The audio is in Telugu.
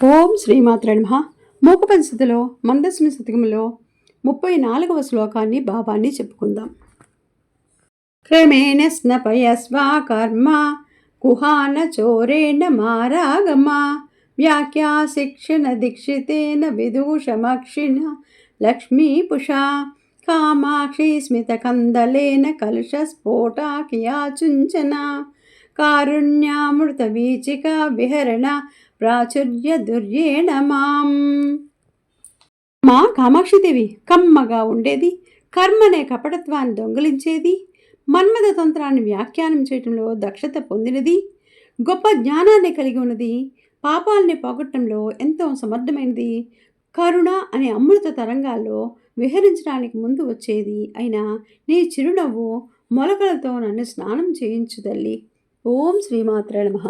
ఓం శ్రీమాత్ర నమ. మూకపంచతిలో మందస్మి శతకంలో ముప్పై నాలుగవ శ్లోకాన్ని భావాన్ని చెప్పుకుందాం. క్రమేణ స్నపయస్వా కర్మ కుహాన చోరేణ మారాగమ వ్యాఖ్యా శిక్షణ దీక్షితేన విదూషమక్షిణ లక్ష్మీపుషా కామాక్షి స్మితకందలేన కలుషస్ఫోటాకియాచుంచన కారుణ్యామృతవీచికా విహరణ ప్రాచుర్య దుర్యేణ మాం. మా కామాక్షిదేవి కమ్మగా ఉండేది కర్మనే కపటత్వాన్ని దొంగిలించేది మన్మథ తంత్రాన్ని వ్యాఖ్యానం చేయడంలో దక్షత పొందినది గొప్ప జ్ఞానాన్ని కలిగి ఉన్నది పాపాలని పోగొట్టడంలో ఎంతో సమర్థమైనది కరుణ అనే అమృత తరంగాల్లో విహరించడానికి ముందు వచ్చేది అయినా నీ చిరునవ్వు మొలకలతో నన్ను స్నానం చేయించు తల్లి. ఓం శ్రీమాత్రే నమ.